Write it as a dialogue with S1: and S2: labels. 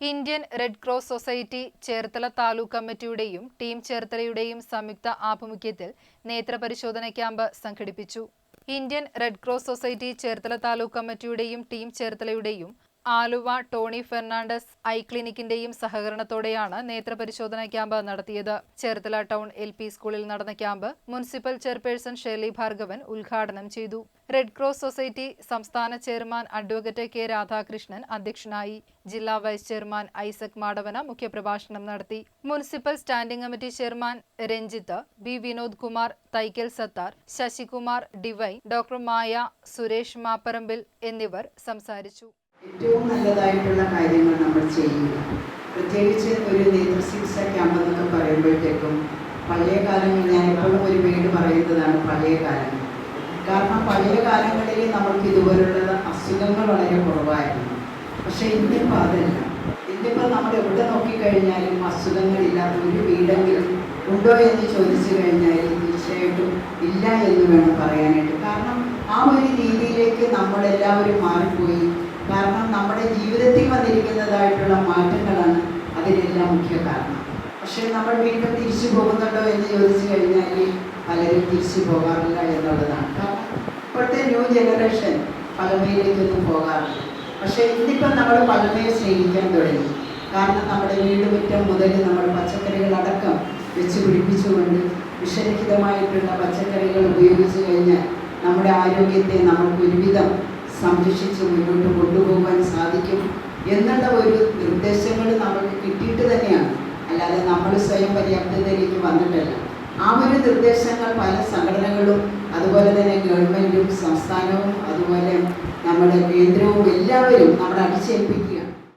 S1: Indian Red Cross Society Cherthala taluk കമ്മിറ്റിയുടെയും team ചേർത്തലയുടെയും സംയുക്ത ആഭിമുഖ്യത്തിൽ നേത്രപരിശോധന ക്യാമ്പ് സംഘടിപ്പിച്ചു. Indian Red Cross Society Cherthala taluk കമ്മിറ്റിയുടെയും team ചേർത്തലയുടെയും ആലുവ ടോണി ഫെർണാണ്ടസ് ഐ ക്ലിനിക്കിന്റെയും സഹകരണത്തോടെയാണ് നേത്രപരിശോധന ക്യാമ്പ് നടത്തിയത്. ചേർത്തല ടൗൺ എൽ പി സ്കൂളിൽ നടന്ന camp municipal chairperson Shirley Bhargavan ഉദ്ഘാടനം ചെയ്തു. റെഡ് ക്രോസ് സൊസൈറ്റി സംസ്ഥാന ചെയർമാൻ അഡ്വക്കേറ്റ് കെ രാധാകൃഷ്ണൻ അധ്യക്ഷനായി. ജില്ലാ വൈസ് ചെയർമാൻ ഐസക് മാടവന മുഖ്യപ്രഭാഷണം നടത്തി. Municipal standing committee chairman Ranjith B Vinod Kumar Thaikkal Sathar Sasikumar DY doctor Maya Suresh Mapparambil എന്നിവർ സംസാരിച്ചു.
S2: ഏറ്റവും നല്ലതായിട്ടുള്ള കാര്യങ്ങൾ നമ്മൾ ചെയ്യുക പ്രത്യേകിച്ച് ഒരു നേതൃശിക്ഷ ക്യാമ്പ് എന്നൊക്കെ പറയുമ്പോഴത്തേക്കും പഴയ കാലങ്ങളിൽ ഞാൻ എപ്പോഴും ഒരു വീട് പറയുന്നതാണ് പഴയ കാലങ്ങൾ കാരണം പഴയ കാലങ്ങളിൽ നമുക്ക് ഇതുപോലുള്ള അസുഖങ്ങൾ വളരെ കുറവായിരുന്നു. പക്ഷെ ഇന്നിപ്പോൾ അതല്ല. ഇന്നിപ്പോൾ നമ്മൾ എവിടെ നോക്കിക്കഴിഞ്ഞാലും അസുഖങ്ങളില്ലാത്ത ഒരു വീടെങ്കിലും ഉണ്ടോ എന്ന് ചോദിച്ചു കഴിഞ്ഞാൽ തീർച്ചയായിട്ടും ഇല്ല എന്ന് വേണം പറയാനായിട്ട്. കാരണം ആ ഒരു രീതിയിലേക്ക് നമ്മളെല്ലാവരും മാറിപ്പോയി. കാരണം നമ്മുടെ ജീവിതത്തിൽ വന്നിരിക്കുന്നതായിട്ടുള്ള മാറ്റങ്ങളാണ് അതിനെല്ലാം മുഖ്യ കാരണം. പക്ഷേ നമ്മൾ വീണ്ടും തിരിച്ചു പോകുന്നുണ്ടോ എന്ന് ചോദിച്ചു കഴിഞ്ഞാൽ പലരും തിരിച്ചു പോകാറില്ല എന്നുള്ളതാണ്. കാരണം ഇപ്പോഴത്തെ ന്യൂ ജനറേഷൻ പഴമയിലേക്കൊന്നും പോകാറില്ല. പക്ഷേ ഇന്നിപ്പം നമ്മൾ പഴമയെ സ്നേഹിക്കാൻ തുടങ്ങി. കാരണം നമ്മുടെ വീട് മുറ്റം മുതൽ നമ്മൾ പച്ചക്കറികളടക്കം വെച്ച് പിടിപ്പിച്ചുകൊണ്ട് വിഷരഹിതമായിട്ടുള്ള പച്ചക്കറികൾ ഉപയോഗിച്ച് കഴിഞ്ഞാൽ നമ്മുടെ ആരോഗ്യത്തെ നമുക്ക് ഒരുവിധം സംരക്ഷിച്ച് മുന്നോട്ട് കൊണ്ടുപോകാൻ സാധിക്കും എന്നുള്ള ഒരു നിർദ്ദേശങ്ങൾ നമ്മൾക്ക് കിട്ടിയിട്ട് തന്നെയാണ്. അല്ലാതെ നമ്മൾ സ്വയം പര്യാപ്തതയിലേക്ക് വന്നിട്ടല്ല. ആ ഒരു നിർദ്ദേശങ്ങൾ പല സംഘടനകളും അതുപോലെ തന്നെ ഗവൺമെന്റും സംസ്ഥാനവും അതുപോലെ നമ്മുടെ കേന്ദ്രവും എല്ലാവരും നമ്മളെ അടിച്ചേൽപ്പിക്കുക